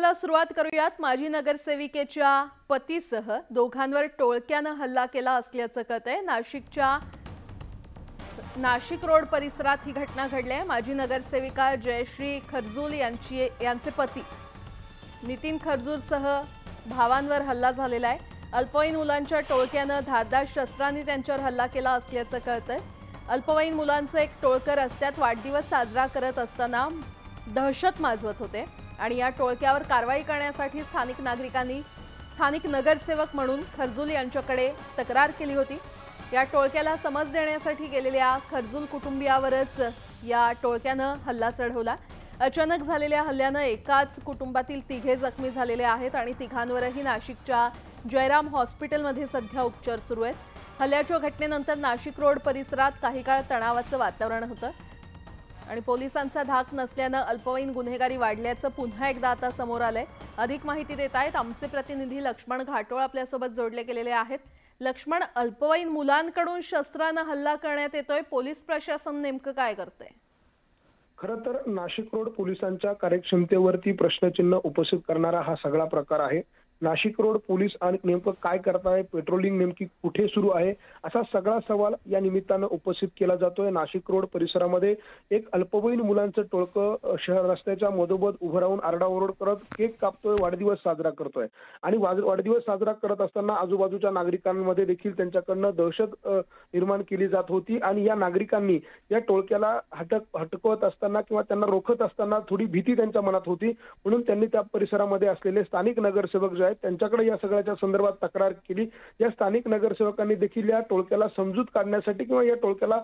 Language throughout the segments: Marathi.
ला सुरुवात करूयात. माजी नगरसेविकेच्या पतीसह दोघांवर टोळक्यानं हल्ला केला असल्याचं कळत आहे नाशिकच्या नाशिक रोड परिसरात ही घटना घडली आहे माजी नगरसेविका जयश्री खरजूल यांची यांचे पती नितीन खरजूरसह भावांवर हल्ला झालेला आहे अल्पवयीन मुलांच्या टोळक्यानं धारदार शस्त्रांनी त्यांच्यावर हल्ला केला असल्याचं कळतंय. अल्पवयीन मुलांचं एक टोळकं रस्त्यात वाढदिवस साजरा करत असताना दहशत माजवत होते. आणि या टोळक्यावर कारवाई करण्यासाठी स्थानिक नागरिकांनी स्थानिक नगरसेवक म्हणून खरजूल यांच्याकडे तक्रार केली होती. या टोळक्याला समज देण्यासाठी गेलेल्या खरजूल कुटुंबियावरच या टोळक्यानं हल्ला चढवला. अचानक झालेल्या हल्ल्यानं एकाच कुटुंबातील तिघे जखमी झालेले आहेत आणि तिघांवरही नाशिकच्या जयराम हॉस्पिटलमध्ये सध्या उपचार सुरू आहेत. हल्ल्याच्या घटनेनंतर नाशिक रोड परिसरात काही काळ तणावाचं वातावरण होतं. आणि पोलिसांचा धाक नसल्यानं अल्पवयीन गुन्हेगारी वाढल्याचं पुन्हा एकदा आता समोर आलंय. अधिक माहिती देत आहेत. आमचे प्रतिनिधी लक्ष्मण घाटोळ आपल्यासोबत जोडले गेलेले आहेत. लक्ष्मण अल्पवयीन मुलांकडून शस्त्रानं हल्ला करण्यात येतोय. पोलीस प्रशासन नेमकं काय करतंय? खरं तर नाशिक रोड पोलिसांच्या कार्यक्षमतेवरती प्रश्नचिन्ह उपस्थित करणारा हा सगळा प्रकार आहे. नाशिक रोड पोलीस आणि नेमकं काय करताय पेट्रोलिंग नेमकी कुठे सुरू आहे असा सगळा सवाल या निमित्तानं उपस्थित केला जातोय. नाशिक रोड परिसरामध्ये एक अल्पवयीन मुलांचं टोळकं शहर रस्त्याच्या मधोमध उभं राहून आरडाओरड करत केक कापतोय वाढदिवस साजरा करतोय. आणि वाज- वाढदिवस साजरा करत असताना आजूबाजूच्या नागरिकांमध्ये देखील त्यांच्याकडनं दहशत निर्माण केली जात होती. आणि या नागरिकांनी या टोळक्याला हटक हटकवत असताना किंवा त्यांना रोखत असताना थोडी भीती त्यांच्या मनात होती. म्हणून त्यांनी त्या परिसरामध्ये असलेले स्थानिक नगरसेवक जे आहेत. त्यांच्याकडे या सगळ्याच्या संदर्भात तक्रार केली. या स्थानिक नगरसेवकांनी देखील या टोळक्याला समजूत काढण्यासाठी किंवा या टोळक्याला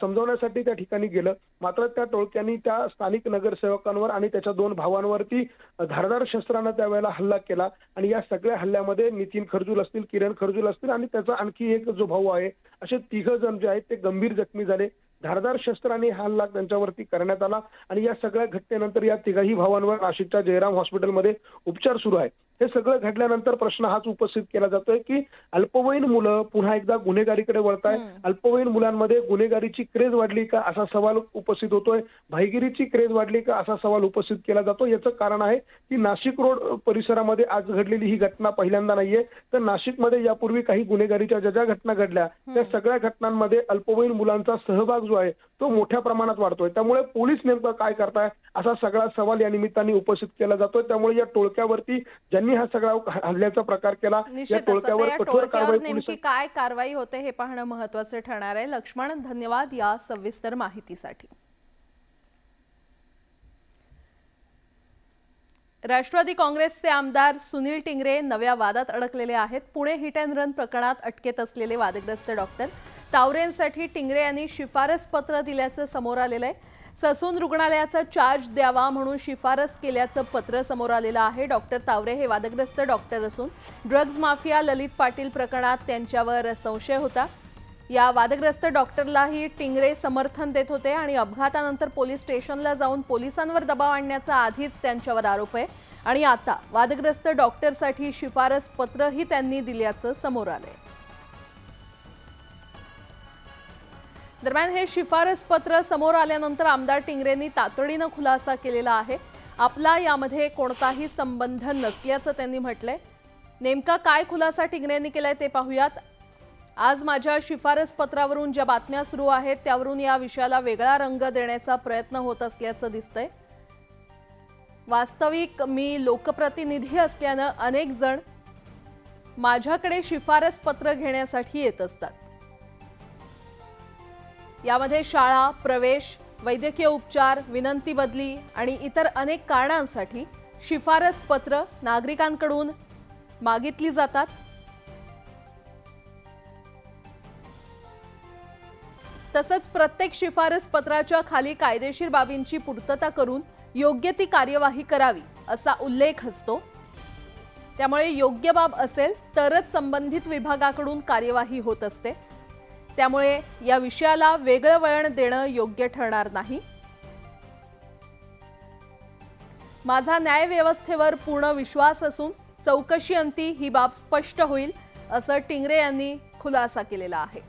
समजवण्यासाठी समजावण्यासाठी त्या ठिकाणी गेलं. मात्र त्या टोळक्यांनी त्या स्थानिक नगरसेवकांवर आणि त्याच्या दोन भावांवरती धारदार शस्त्रानं त्यावेळेला हल्ला केला आणि या सगळ्या हल्ल्यामध्ये नितीन खरजूल असतील किरण खरजूल असतील आणि त्याचा आणखी एक जो भाऊ आहे असे तिघ जण जे आहेत ते गंभीर जखमी झाले. धारदार शस्त्राने हा हल्ला त्यांच्यावरती करण्यात आला आणि या सगळ्या घटनेनंतर या तिघाही भावांवर नाशिकच्या जयराम हॉस्पिटलमध्ये उपचार सुरू आहे हे सगळं घडल्यानंतर प्रश्न हाच उपस्थित केला जातोय की अल्पवयीन मुलं पुन्हा एकदा गुन्हेगारीकडे वळताय अल्पवयीन मुलांमध्ये गुन्हेगारीची क्रेज वाढली का असा सवाल उपस्थित होतोय. भाईगिरीची क्रेज वाढली का असा सवाल उपस्थित केला जातो. याचं कारण आहे की नाशिक रोड परिसरामध्ये आज घडलेली ही घटना पहिल्यांदा नाहीये. तर नाशिकमध्ये यापूर्वी काही गुन्हेगारीच्या ज्या ज्या घटना घडल्या त्या सगळ्या घटनांमध्ये अल्पवयीन मुलांचा सहभाग जो आहे तो मोठ्या प्रमाणात वाढतोय. त्यामुळे पोलीस नेमकं काय करताय? असा सगळा सवाल या निमित्ताने उपस्थित केला जातोय. त्यामुळे या टोळक्यावरती ज्यांनी हा सगळा हल्ल्याचा प्रकार केला या टोळक्यावर कठोर कारवाई नेमकी काय कारवाई होते हे पाहणं महत्वाचं ठरणार आहे. लक्ष्मण धन्यवाद या सविस्तर माहितीसाठी. राष्ट्रवादी काँग्रेसचे आमदार सुनील टिंगरे नव्या वादात अडकलेले आहेत. पुणे हिट अँड रन प्रकरणात अटकेत असलेले वादग्रस्त डॉक्टर तावरेंसाठी टिंगरे यांनी शिफारस पत्र दिल्याचं समोर आलेलं आहे. ससून रुग्णालयाचा चार्ज द्यावा म्हणून शिफारस केल्याचं पत्र समोर आलेलं आहे. डॉक्टर तावरे हे वादग्रस्त डॉक्टर असून ड्रग्ज माफिया ललित पाटील प्रकरणात त्यांच्यावर संशय होता. या वादग्रस्त डॉक्टरलाही टिंगरे समर्थन देत होते आणि अपघातानंतर पोलीस स्टेशनला जाऊन पोलिसांवर दबाव आणण्याचा आधीच त्यांच्यावर आरोप आहे. आणि आता वादग्रस्त डॉक्टरसाठी शिफारस पत्रही त्यांनी दिल्याचं समोर आलंय. दरम्यान हे शिफारस पत्र समोर आल्यानंतर आमदार टिंगरेंनी तातडीनं खुलासा केलेला आहे. आपला यामध्ये कोणताही संबंध नसल्याचं त्यांनी म्हटलंय. नेमका काय खुलासा टिंगरेंनी केलाय ते पाहूयात. आज माझ्या शिफारस पत्रावरून ज्या बातम्या सुरू आहेत त्यावरून या विषयाला वेगळा रंग देण्याचा प्रयत्न होत असल्याचं दिसतंय. वास्तविक मी लोकप्रतिनिधी असल्यानं अनेक जण माझ्याकडे शिफारस पत्र घेण्यासाठी येत असतात. यामध्ये शाळा प्रवेश वैद्यकीय उपचार विनंती बदली आणि इतर अनेक कारणांसाठी शिफारस पत्र नागरिकांकडून मागितली जातात. तसंच प्रत्येक शिफारस पत्राच्या खाली कायदेशीर बाबींची पूर्तता करून योग्य ती कार्यवाही करावी असा उल्लेख असतो. त्यामुळे योग्य बाब असेल तरच संबंधित विभागाकडून कार्यवाही होत असते. त्यामुळे या विषयाला वेगळं वळण देणं योग्य ठरणार नाही. माझा न्यायव्यवस्थेवर पूर्ण विश्वास असून चौकशी अंती ही बाब स्पष्ट होईल असं टिंगरे यांनी खुलासा केलेला आहे.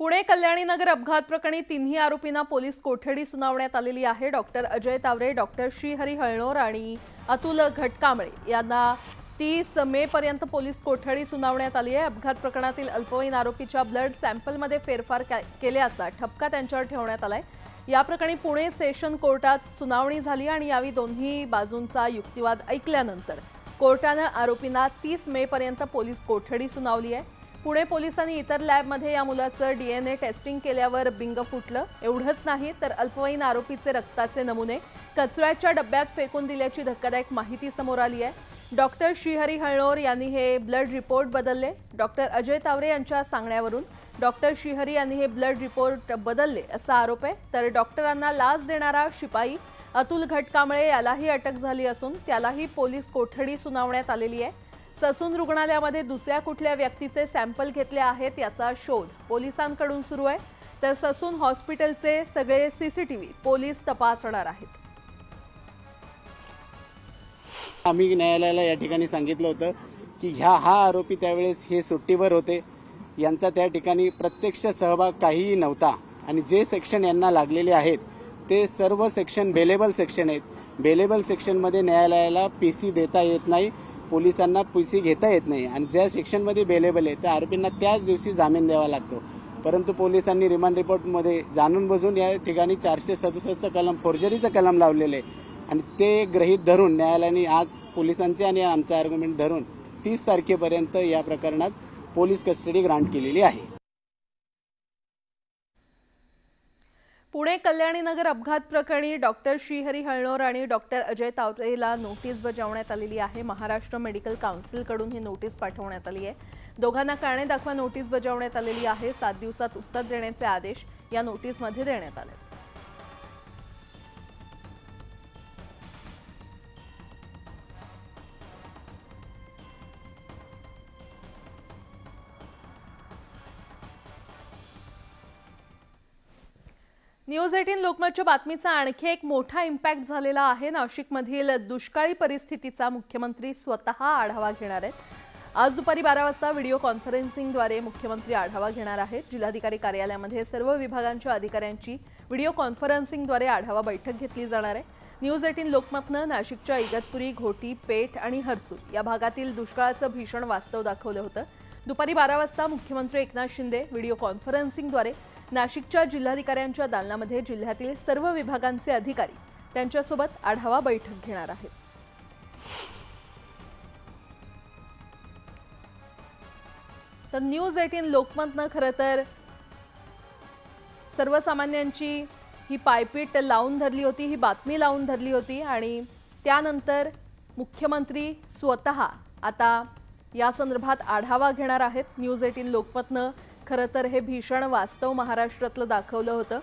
पुणे कल्याणी नगर अपघात प्रकरणी तिन्ही आरोपींना पोलीस कोठडी सुनावण्यात आलेली आहे. डॉक्टर अजय तावरे डॉक्टर श्रीहरी हळणोर आणि अतुल घटकांबळे यांना तीस मे पर्यंत पोलीस कोठडी सुनावण्यात आली आहे. अपघात प्रकरणातील अल्पवयीन आरोपीच्या ब्लड सॅम्पलमध्ये फेरफार केल्याचा ठपका त्यांच्यावर ठेवण्यात आलाय. या प्रकरणी पुणे सेशन कोर्टात सुनावणी झाली आणि यावेळी दोन्ही बाजूंचा युक्तिवाद ऐकल्यानंतर कोर्टानं आरोपींना तीस मे पर्यंत पोलीस कोठडी सुनावली आहे. पुणे पोलिसांनी इतर लॅबमध्ये या मुलाचं डीएनए टेस्टिंग केल्यावर बिंग फुटलं. एवढंच नाही तर अल्पवयीन आरोपीचे रक्ताचे नमुने कचऱ्याच्या डब्यात फेकून दिल्याची धक्कादायक माहिती समोर आली आहे. डॉक्टर श्रीहरी हळणोर यांनी हे ब्लड रिपोर्ट बदलले. डॉक्टर अजय तावरे यांच्या सांगण्यावरून डॉक्टर श्रीहरी यांनी हे ब्लड रिपोर्ट बदलले असा आरोप आहे. तर डॉक्टरांना लाच देणारा शिपाई अतुल घटकांबळे यालाही अटक झाली असून त्यालाही पोलीस कोठडी सुनावण्यात आलेली आहे. ससून रुग्णालयामध्ये दुसऱ्या कुठल्या व्यक्तीचे सॅम्पल घेतले आहेत याचा शोध पोलिसांकडून सुरू आहे. तर ससून हॉस्पिटलचे सगळे सीसीटीव्ही पोलीस तपासणार आहेत. आम्ही न्यायालयाला या ठिकाणी सांगितलं होतं की ह्या हा आरोपी त्यावेळेस हे सुट्टीवर होते. यांचा त्या ठिकाणी प्रत्यक्ष सहभाग काहीही नव्हता. आणि जे सेक्शन यांना लागलेले आहेत ते सर्व सेक्शन बेलेबल सेक्शन आहेत. बेलेबल सेक्शनमध्ये न्यायालयाला पी सी देता येत नाही पोलिसांना पी सी घेता येत नाही. आणि ज्या सेक्शनमध्ये बेलेबल आहे त्या आरोपींना त्याच दिवशी जामीन द्यावा लागतो. परंतु पोलिसांनी रिमांड रिपोर्टमध्ये जाणून बजून या ठिकाणी चारशे सदुसष्टचं कलम फोर्जरीचं कलम लावलेलं आहे. आणि ते गृहीत धरून न्यायालयाने आज पोलिसांचे आणि आमचं आर्ग्युमेंट धरून तीस तारखेपर्यंत या प्रकरणात पोलीस कस्टडी ग्रांट केलेली आहे. पुणे कल्याणी नगर अपघात प्रकरणी डॉक्टर श्रीहरी हळणोर आणि डॉक्टर अजय तावरेला नोटीस बजावण्यात आलेली आहे. महाराष्ट्र मेडिकल काउन्सिलकडून ही नोटीस पाठवण्यात आली आहे. दोघांना कारणे दाखवा नोटीस बजावण्यात आलेली आहे. सात दिवसात उत्तर देण्याचे आदेश या नोटीसमध्ये देण्यात आले न्यूज एटीन लोकमतच्या बातमीचा आणखी एक मोठा इम्पॅक्ट झालेला आहे. नाशिकमधील दुष्काळी परिस्थितीचा मुख्यमंत्री स्वतः आढावा घेणार आहेत. आज दुपारी बारा वाजता व्हिडिओ कॉन्फरन्सिंगद्वारे मुख्यमंत्री आढावा घेणार आहेत. जिल्हाधिकारी कार्यालयामध्ये सर्व विभागांच्या अधिकाऱ्यांची व्हिडिओ कॉन्फरन्सिंगद्वारे आढावा बैठक घेतली जाणार आहे. न्यूज एटीन लोकमतनं नाशिकच्या इगतपुरी घोटी पेठ आणि हरसूल या भागातील दुष्काळाचं भीषण वास्तव दाखवलं होतं. दुपारी बारा वाजता मुख्यमंत्री एकनाथ शिंदे व्हिडिओ कॉन्फरन्सिंगद्वारे नाशिकच्या जिल्हाधिकाऱ्यांच्या दालनामध्ये जिल्ह्यातील सर्व विभागांचे अधिकारी त्यांच्यासोबत आढावा बैठक घेणार आहेत. तर न्यूज एटीन लोकमतनं खरं तर सर्वसामान्यांची ही पायपीट लावून धरली होती ही बातमी लावून धरली होती आणि त्यानंतर मुख्यमंत्री स्वतः आता या संदर्भात आढावा घेणार आहेत. न्यूज एटीन लोकमतनं खरं तर हे भीषण वास्तव महाराष्ट्रातलं दाखवलं होतं.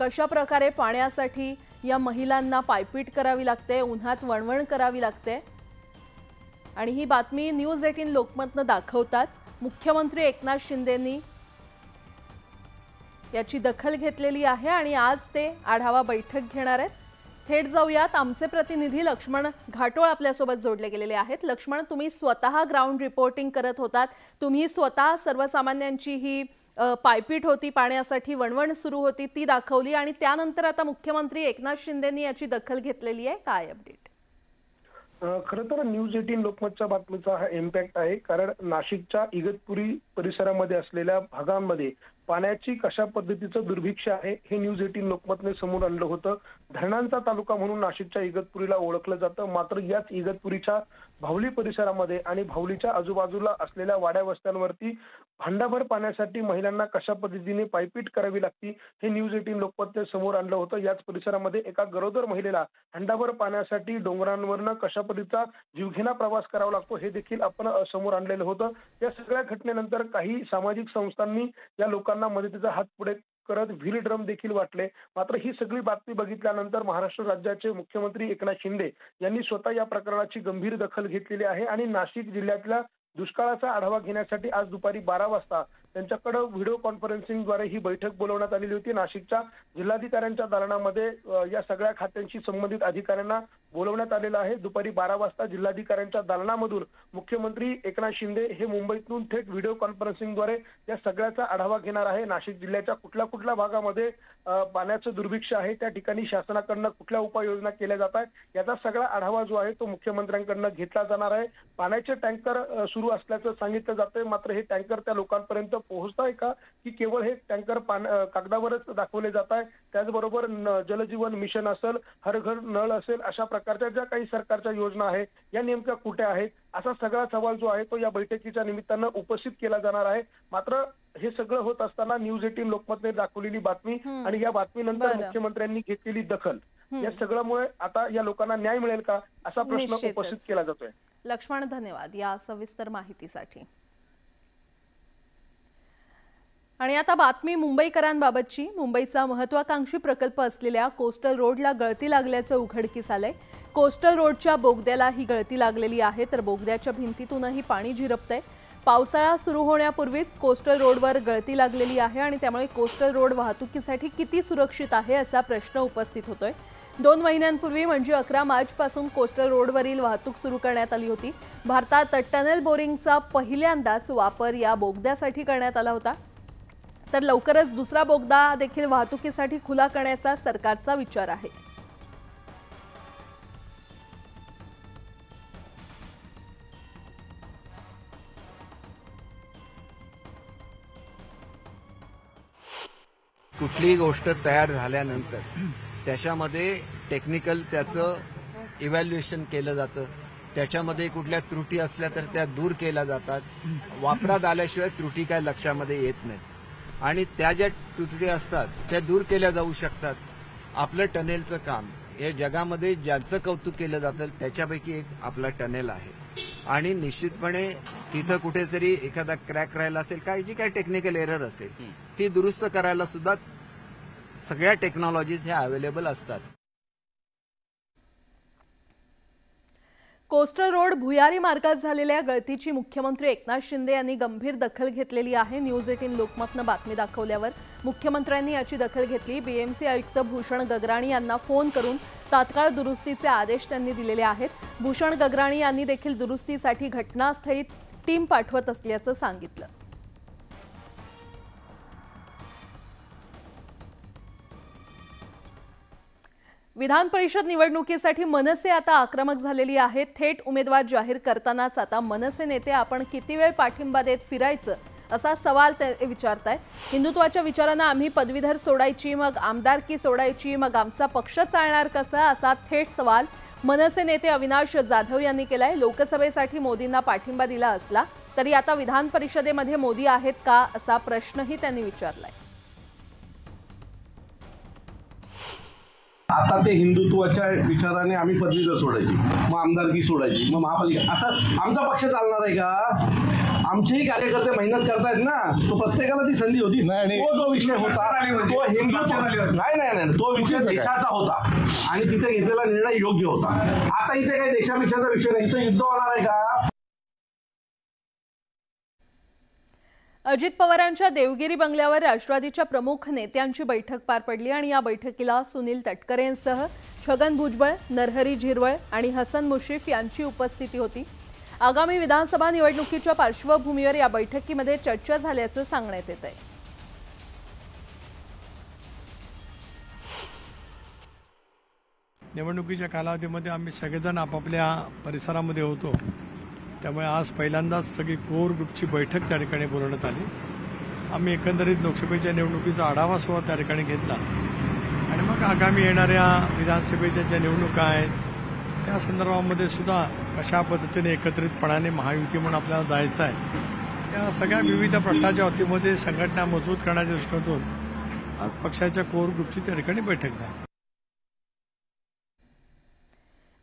कशा प्रकारे पाण्यासाठी या महिलांना पायपीट करावी लागते उन्हात वणवण करावी लागते? आणि ही बातमी न्यूज एटीन लोकमतनं दाखवताच मुख्यमंत्री एकनाथ शिंदेंनी याची दखल घेतलेली आहे आणि आज ते आढावा बैठक घेणार आहेत. थेट जाऊयात. आमचे प्रतिनिधी लक्ष्मण घाटोळ आपल्यासोबत जोडले गेलेले आहेत. लक्ष्मण तुम्ही स्वतः ग्राउंड रिपोर्टिंग करत होतात. तुम्ही स्वतः सर्वसामान्यांची ही पायपीट होती पाण्यासाठी वणवण सुरू होती ती दाखवली आणि त्यानंतर आता मुख्यमंत्री एकनाथ शिंदेनी याची दखल घेतलेली आहे. काय अपडेट खर तर न्यूज एटीन लोकमतच्या बातमीचा हा इम्पॅक्ट आहे. कारण नाशिकच्या इगतपुरी परिसरामध्ये असलेल्या भागांमध्ये पाण्याची कशा पद्धतीचं दुर्भिक्ष आहे हे न्यूज एटीन लोकमतने समोर आणलं होतं. धरणांचा तालुका म्हणून नाशिकच्या इगतपुरीला ओळखलं जातं. मात्र याच इगतपुरीच्या भावली परिसरामध्ये आणि भावलीच्या आजूबाजूला असलेल्या वाड्या वस्त्यांवरती भांडाभर पाण्यासाठी महिलांना कशा पद्धतीने पायपीट करावी लागती हे न्यूज एटीन लोकमतने समोर आणलं होतं. याच परिसरामध्ये एका गरोदर महिलेला हंडाभर पाण्यासाठी डोंगरांवरनं कशा पद्धतीचा जीवघेणा प्रवास करावा लागतो हे देखील आपण समोर आणलेलं होतं. या सगळ्या घटनेनंतर काही सामाजिक संस्थांनी या लोकांना मदतीचा हात पुढे करत व्हील ड्रम देखील वाटले. मात्र ही सगळी बातमी बघितल्यानंतर महाराष्ट्र राज्याचे मुख्यमंत्री एकनाथ शिंदे यांनी स्वतः या प्रकरणाची गंभीर दखल घेतलेली आहे आणि नाशिक जिल्ह्यातल्या दुष्काळाचा आढावा घेण्यासाठी आज दुपारी बारा वाजता त्यांच्याकडे व्हिडिओ कॉन्फरन्सिंगद्वारे ही बैठक बोलवण्यात आलेली होती. नाशिकच्या जिल्हाधिकाऱ्यांच्या दालनामध्ये या सगळ्या खात्यांशी संबंधित अधिकाऱ्यांना बोलवण्यात आलेलं आहे. दुपारी बारा वाजता जिल्हाधिकाऱ्यांच्या दालनामधून मुख्यमंत्री एकनाथ शिंदे हे मुंबईतून थेट व्हिडिओ कॉन्फरन्सिंगद्वारे या सगळ्याचा आढावा घेणार आहे. नाशिक जिल्ह्याच्या कुठल्या कुठल्या भागामध्ये पाण्याचं दुर्भिक्ष आहे त्या ठिकाणी शासनाकडनं कुठल्या उपाययोजना केल्या जात आहेत याचा सगळा आढावा जो आहे तो मुख्यमंत्र्यांकडनं घेतला जाणार आहे. पाण्याचे टँकर सुरू असल्याचं सांगितलं जातंय. मात्र हे टँकर त्या लोकांपर्यंत पोहोचत आहे का की केवळ हे टँकर पान कागदावरच दाखवले जात आहे त्याचबरोबर जलजीवन मिशन असेल हर घर नळ असेल अशा प्रकारच्या ज्या काही सरकारच्या योजना आहेत या नेमक्या कुठे आहेत असा सगळा सवाल जो आहे तो या बैठकीच्या निमित्तानं उपस्थित केला जाणार आहे मात्र हे सगळं होत असताना न्यूज एटीन लोकमतने दाखवलेली बातमी. आणि या बातमीनंतर. मुख्यमंत्र्यांनी घेतलेली दखल. या सगळ्यामुळे आता या लोकांना न्याय मिळेल का असा प्रश्न. उपस्थित केला जातोय लक्ष्मण धन्यवाद या सविस्तर माहितीसाठी आणि आता बातमी मुंबईकरांबाबतची. मुंबईचा महत्वाकांक्षी प्रकल्प असलेल्या कोस्टल रोडला गळती लागल्याचं उघडकीस आलंय. कोस्टल रोडच्या बोगद्याला ही गळती लागलेली आहे तर बोगद्याच्या भिंतीतूनही पाणी झिरपतंय. पावसाळा सुरू होण्यापूर्वीच कोस्टल रोडवर गळती लागलेली आहे आणि त्यामुळे कोस्टल रोड वाहतुकीसाठी किती सुरक्षित आहे असा प्रश्न उपस्थित होतोय. दोन महिन्यांपूर्वी म्हणजे अकरा मार्चपासून कोस्टल रोडवरील वाहतूक सुरू करण्यात आली होती. भारतात टनेल बोरिंगचा पहिल्यांदाच वापर या बोगद्यासाठी करण्यात आला होता. तर लवकरच दुसरा बोगदा देखील वाहतुकीसाठी खुला करण्याचा सरकारचा विचार आहे. कुठलीही गोष्ट तयार झाल्यानंतर त्याच्यामध्ये टेक्निकल त्याचं इव्हॅल्युएशन केलं जातं. त्याच्यामध्ये कुठल्या त्रुटी असल्या तर त्या दूर केल्या जातात. वापरात आल्याशिवाय त्रुटी काय लक्षामध्ये येत नाहीत आणि त्या ज्या त्रुटी असतात त्या दूर केल्या जाऊ शकतात. आपलं टनेलचं काम हे जगामध्ये ज्यांचं कौतुक केलं जातं त्याच्यापैकी एक आपला टनेल आहे. आणि निश्चितपणे तिथं कुठेतरी एखादा क्रॅक राहिला असेल काय जी काय टेक्निकल एरर असेल ती दुरुस्त करायला सुद्धा सगळ्या टेक्नॉलॉजीज ह्या अवेलेबल असतात. कोस्टल रोड भुयारी मार्गात झालेल्या गळतीची मुख्यमंत्री एकनाथ शिंदे यांनी गंभीर दखल घेतलेली आहे. न्यूज एटीन लोकमतनं बातमी दाखवल्यावर मुख्यमंत्र्यांनी याची दखल घेतली. बीएमसी आयुक्त भूषण गगराणी यांना फोन करून तात्काळ दुरुस्तीचे आदेश त्यांनी दिलेले आहेत. भूषण गगराणी यांनी देखील दुरुस्तीसाठी घटनास्थळी टीम पाठवत असल्याचं सांगितलं. विधान परिषद निवडणुकीसाठी मनसे आता आक्रमक झालेली आहे थेट उमेदवार जाहीर करतानाच आता मनसे नेते आपण किती वेळ पाठिंबा देत फिरायचं असा सवाल ते विचारताय हिंदुत्वाच्या विचारांना आम्ही पदवीधर सोडायची मग आमदारकी सोडायची मग आमचा पक्ष चालणार कसा असा थेट सवाल मनसे नेते अविनाश जाधव यांनी केलाय. लोकसभेसाठी मोदींना पाठिंबा दिला असला तरी आता विधान परिषदेमध्ये मोदी आहेत का असा प्रश्नही त्यांनी विचारलाय. आता ते हिंदुत्वाच्या विचाराने आम्ही पदवीधर सोडायची मग आमदारकी सोडायची मग महापालिका. असं आमचा पक्ष चालणार आहे का? आमचेही कार्यकर्ते मेहनत करतायत ना तो प्रत्येकाला ती संधी होती. तो जो विषय होता तो हिंदुत्व नाही नाही नाही तो विषय देशाचा होता. आणि तिथे घेतलेला निर्णय योग्य होता. आता इथे काही देशाविषयाचा विषय नाही इथं युद्ध होणार आहे का? अजित पवारांच्या देवगिरी बंगल्यावर राष्ट्रवादीच्या प्रमुख नेत्यांची बैठक पार पडली आणि या बैठकीला सुनील तटकरे यांसह छगन भुजबळ नरहरी झिरवळ आणि हसन मुश्रीफ यांची उपस्थिती होती. आगामी विधानसभा निवडणुकीच्या पार्श्वभूमीवर या बैठकीमध्ये चर्चा झाल्याचं सांगण्यात येत आहे निवडणुकीच्या कालावधीमध्ये आम्ही सगळेजण आपापल्या परिसरामध्ये होतो. त्यामुळे आज पहिल्यांदाच सगळी कोर ग्रुपची बैठक त्या ठिकाणी बोलवण्यात आली. आम्ही एकंदरीत लोकसभेच्या निवडणुकीचा आढावा सुद्धा त्या ठिकाणी घेतला. आणि मग आगामी येणाऱ्या विधानसभेच्या ज्या निवडणुका आहेत त्या संदर्भामध्ये सुद्धा कशा पद्धतीने एकत्रितपणाने महायुती म्हणून आपल्याला जायचं आहे त्या सगळ्या विविध प्रश्नाच्या अतीमध्ये संघटना मजबूत करण्याच्या दृष्टीतून आज पक्षाच्या कोर ग्रुपची त्या ठिकाणी बैठक झाली.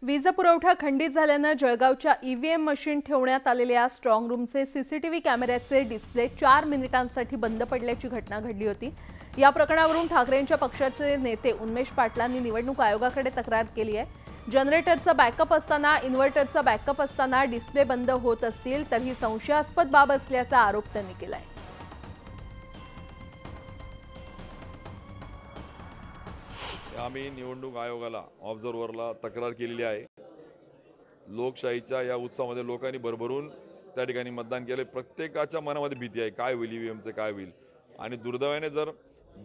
वीज पुरवठा खंडित झाल्यानं जळगावच्या ईव्हीएम मशीन ठेवण्यात आलेल्या स्ट्रॉंग रूमचे सीसीटीव्ही कॅमेऱ्याचे डिस्प्ले चार मिनिटांसाठी बंद पडल्याची घटना घडली होती. या प्रकरणावरून ठाकरेंच्या पक्षाचे नेते उन्मेश पाटलांनी निवडणूक आयोगाकडे तक्रार केली आहे. जनरेटरचा बॅकअप असताना इन्व्हर्टरचा बॅकअप असताना डिस्प्ले बंद होत असतील तर ही संशयास्पद बाब असल्याचा आरोप त्यांनी केला आहे आम्ही निवडणूक आयोगाला ऑब्झर्व्हरला तक्रार केलेली आहे. लोकशाहीच्या या उत्सवामध्ये लोकांनी भरभरून त्या ठिकाणी मतदान केले प्रत्येकाच्या मनामध्ये भीती आहे काय होईल ईव्हीएमचं काय होईल? आणि दुर्दैवाने जर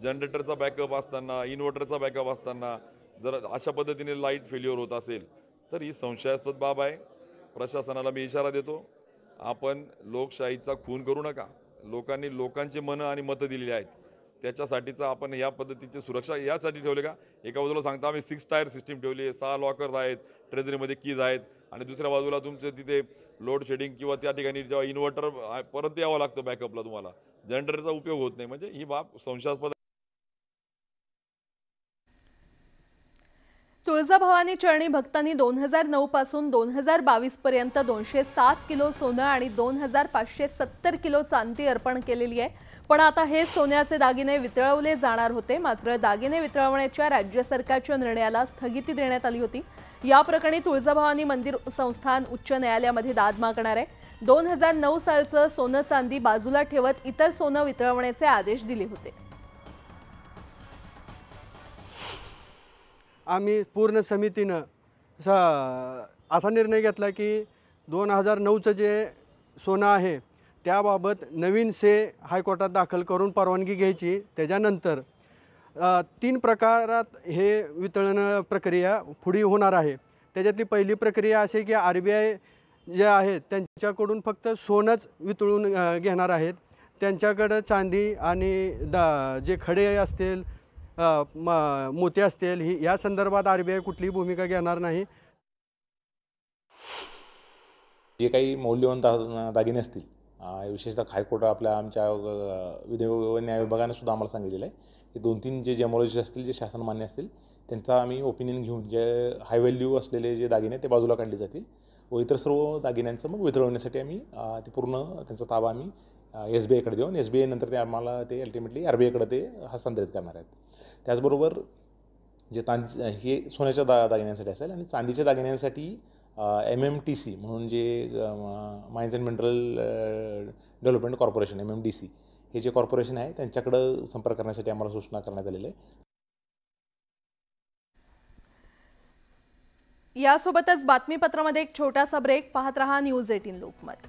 जनरेटरचा बॅकअप असताना इन्व्हर्टरचा बॅकअप असताना जर अशा पद्धतीने लाइट फेल्युअर होत असेल तर ही संशयास्पद बाब आहे. प्रशासनाला मी इशारा देतो आपण लोकशाहीचा खून करू नका. लोकांनी लोकांची मनं आणि मतं दिलेली आहेत. त्याच्यासाठीचा आपण या पद्धतीची सुरक्षा यासाठी ठेवले का? एका बाजूला सांगता आम्ही सिक्स टायर सिस्टीम ठेवली आहे सहा लॉकर्स आहेत ट्रेझरीमध्ये कीज आहेत आणि दुसऱ्या बाजूला तुमचं तिथे लोड शेडिंग किंवा त्या ठिकाणी जेव्हा इन्व्हर्टर परत यावं लागतं बॅकअपला तुम्हाला. जनरेटरचा उपयोग होत नाही. म्हणजे ही बाब संशयास्पद तुळजाभवानी चरणी भक्तांनी दोन हजार नऊ पासून दोन हजार बावीस पर्यंत दोनशे सात किलो सोनं आणि दोन हजार पाचशे सत्तर किलो चांदी अर्पण केलेली आहे. पण आता हे सोन्याचे दागिने वितळवले जाणार होते. मात्र दागिने वितळवण्याच्या राज्य सरकारच्या निर्णयाला स्थगिती देण्यात आली होती. या प्रकरणी तुळजाभवानी मंदिर संस्थान उच्च न्यायालयामध्ये दाद मागणार आहे. दोन हजार नऊ सालचं सोनं चांदी बाजूला ठेवत इतर सोनं वितळवण्याचे आदेश दिले होते. आम्ही पूर्ण समितीनं असा निर्णय घेतला की दोन हजार नऊचं जे सोनं आहे त्याबाबत नवीन से हायकोर्टात दाखल करून परवानगी घ्यायची त्याच्यानंतर तीन प्रकारात हे वितरण प्रक्रिया पुढे होणार आहे. त्याच्यातली पहिली प्रक्रिया अशी की आर बी आय जे आहेत त्यांच्याकडून फक्त सोनंच वितळून घेणार आहेत. त्यांच्याकडं चांदी आणि दा जे खडे असतील म मोती असतील ही या संदर्भात आर बी आय कुठलीही भूमिका घेणार नाही. जे काही मौल्यवान दागिने असतील विशेषतः हायकोर्ट आपल्या आमच्या विधेयक विधी व न्याय विभागाने सुद्धा आम्हाला सांगितलेलं आहे. की दोन तीन जे जेमॉलॉजिस्ट असतील जे शासनमान्य असतील त्यांचा आम्ही ओपिनियन घेऊन जे हाय व्हॅल्यू असलेले जे दागिने ते बाजूला काढले जातील व इतर सर्व दागिन्यांचं मग वितळवण्यासाठी आम्ही ते पूर्ण त्यांचा ताबा आम्ही एस बी आयकडे देऊन एस बी आय नंतर ते आम्हाला ते अल्टिमेटली आर बी आयकडे ते हस्तांतरित करणार आहेत. त्याचबरोबर जे चांदी हे सोन्याच्या दा दागिन्यांसाठी असेल आणि चांदीच्या दागिन्यांसाठी एम एम टी सी म्हणून जे mines and mineral development corporation M M D C हे जे कॉर्पोरेशन आहे त्यांच्याकडं संपर्क करण्यासाठी आम्हाला सूचना करण्यात आलेल्या आहे. यासोबतच बातमीपत्रामध्ये एक छोटासा ब्रेक पाहत रहा न्यूज एटीन लोकमत.